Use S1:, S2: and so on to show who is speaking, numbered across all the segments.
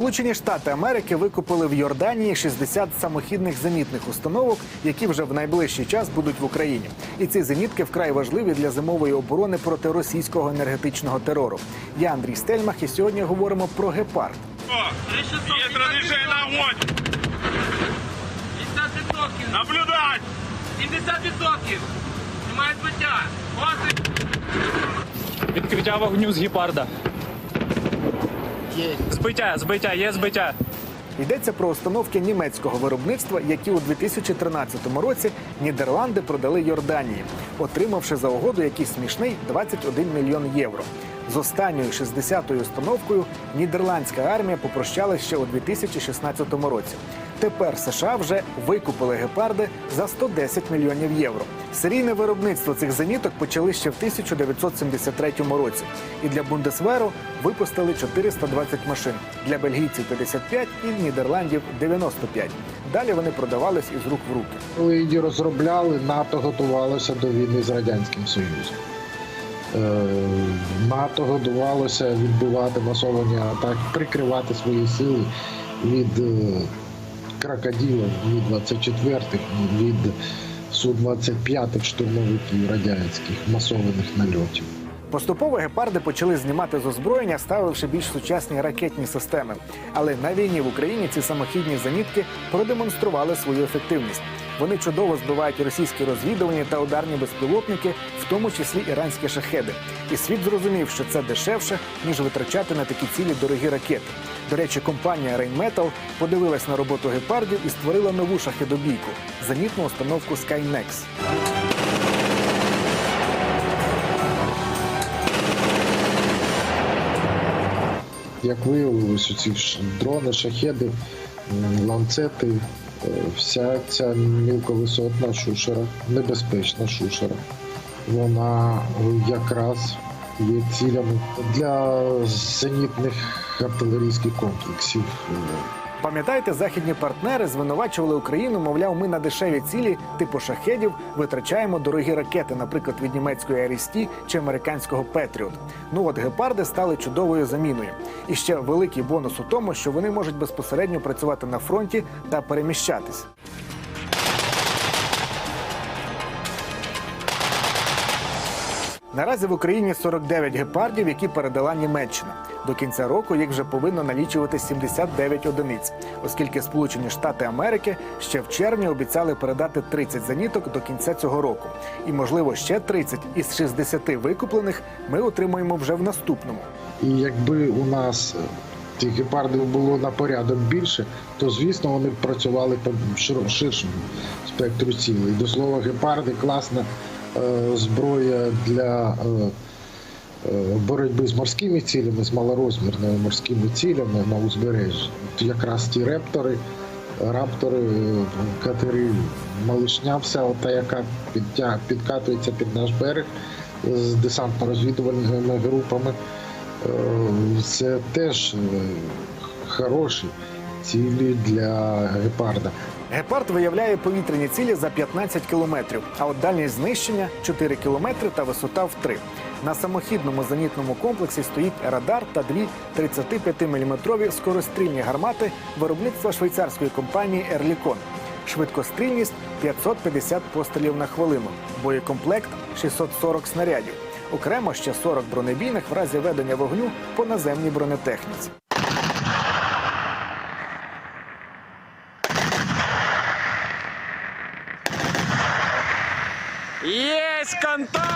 S1: Сполучені Штати Америки викупили в Йорданії 60 самохідних зенітних установок, які вже в найближчий час будуть в Україні. І ці зенітки вкрай важливі для зимової оборони проти російського енергетичного терору. Я Андрій Стельмах, і сьогодні говоримо про гепард.
S2: Есть разрешение на огонь!
S3: 50%!
S2: Наблюдать!
S3: 70%! Знімає збиття!
S4: Відкриття вогню з гепарда. Збиття, збиття, є збиття.
S1: Йдеться про установки німецького виробництва, які у 2013 році Нідерланди продали Йорданії, отримавши за угоду якийсь смішний 21 мільйон євро. З останньою 60-ю установкою нідерландська армія попрощалась ще у 2016 році. Тепер США вже викупили гепарди за 110 мільйонів євро. Серійне виробництво цих зеніток почали ще в 1973 році. І для Бундесверу випустили 420 машин, для бельгійців 55 і Нідерландів 95. Далі вони продавались із рук в руки.
S5: Коли її розробляли, НАТО готувалося до війни з Радянським Союзом. Е, НАТО готувалося відбивати масовані атаки, прикривати свої сили від е, крокодилів, від 24-х, від Су-25 штурмовиків радянських масованих нальотів.
S1: Поступово гепарди почали знімати з озброєння, ставивши більш сучасні ракетні системи. Але на війні в Україні ці самохідні зенітки продемонстрували свою ефективність. Вони чудово збивають російські розвідувальні та ударні безпілотники, в тому числі іранські шахеди. І світ зрозумів, що це дешевше ніж витрачати на такі цілі дорогі ракети. До речі, компанія Rheinmetall подивилась на роботу гепардів і створила нову шахедобійку зенітну установку Skynex.
S5: Як виявилось, ці дрони, шахеди, ланцети, вся ця мілковисотна шушера, небезпечна шушера, вона якраз є цілями для зенітних артилерійських комплексів.
S1: Пам'ятаєте, західні партнери звинувачували Україну, мовляв, ми на дешеві цілі типу шахедів витрачаємо дорогі ракети, наприклад, від німецької Арісті чи американського Петріот. Ну от гепарди стали чудовою заміною. І ще великий бонус у тому, що вони можуть безпосередньо працювати на фронті та переміщатись. Наразі в Україні 49 гепардів, які передала Німеччина. До кінця року їх вже повинно налічувати 79 одиниць, оскільки Сполучені Штати Америки ще в червні обіцяли передати 30 зеніток до кінця цього року. І, можливо, ще 30 із 60 викуплених ми отримаємо вже в наступному.
S5: І якби у нас е, тих гепардів було на порядок більше, то звісно вони б працювали по ширшому спектру цілей. До слова, гепарди класна е, зброя для е, е, боротьби з морськими цілями, з малорозмірними морськими цілями на узбережжі. Якраз ті рептори, раптори, е, катери, малишня вся, ота, яка підкатується під наш берег з десантно-розвідувальними групами. Е, Це теж е, хороші цілі для гепарда.
S1: Гепард виявляє повітряні цілі за 15 кілометрів, а от дальність знищення 4 кілометри та висота в 3. На самохідному зенітному комплексі стоїть радар та дві 35-мм скорострільні гармати виробництва швейцарської компанії Ерлікон. Швидкострільність 550 пострілів на хвилину, боєкомплект 640 снарядів. Окремо ще 40 бронебійних в разі ведення вогню по наземній бронетехніці.
S4: Єсть контакт!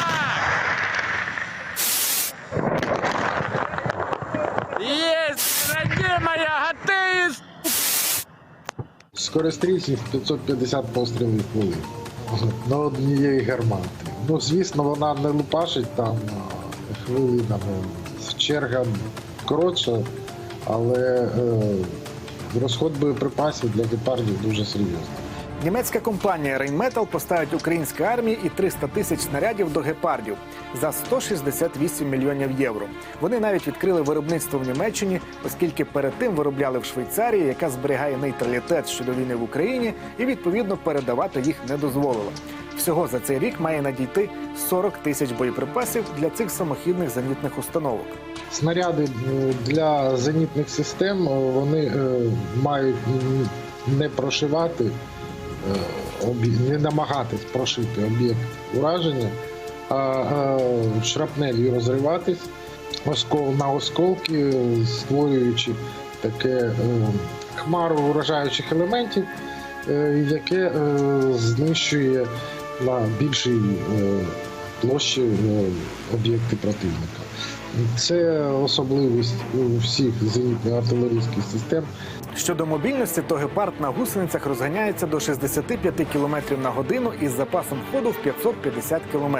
S4: Єсть, родимая, готуюсь!
S5: Скорострільність 550 пострілів в хвилину на однієї гармати. Ну, звісно, вона не лупашить там хвилинами. Черга коротша, але е, розход боєприпасів для гепардів дуже серйозний.
S1: Німецька компанія Rheinmetall поставить українській армії і 300 тисяч снарядів до гепардів за 168 мільйонів євро. Вони навіть відкрили виробництво в Німеччині, оскільки перед тим виробляли в Швейцарії, яка зберігає нейтралітет щодо війни в Україні, і відповідно передавати їх не дозволила. Всього за цей рік має надійти 40 тисяч боєприпасів для цих самохідних зенітних установок.
S5: Снаряди е, для зенітних систем е, вони е, мають не прошивати, не намагатись прошити об'єкт ураження, а е, шрапнелью розриватись оскол на осколки, створюючи таке е, хмару вражаючих елементів, е, яке е, знищує на більшій е, площі е, об'єкти противника. Це особливість у всіх зенітно-артилерійських систем.
S1: Щодо мобільності, то гепард на гусеницях розганяється до 65 км на годину із запасом ходу в 550 км.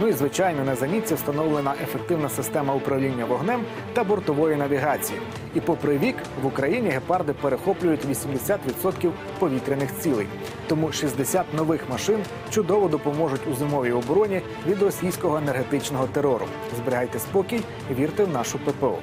S1: Ну і звичайно на зенітці встановлена ефективна система управління вогнем та бортової навігації. І попри вік в Україні гепарди перехоплюють 80% повітряних цілей. Тому 60 нових машин чудово допоможуть у зимовій обороні від російського енергетичного терору. Зберігайте спокій, вірте в нашу ППО.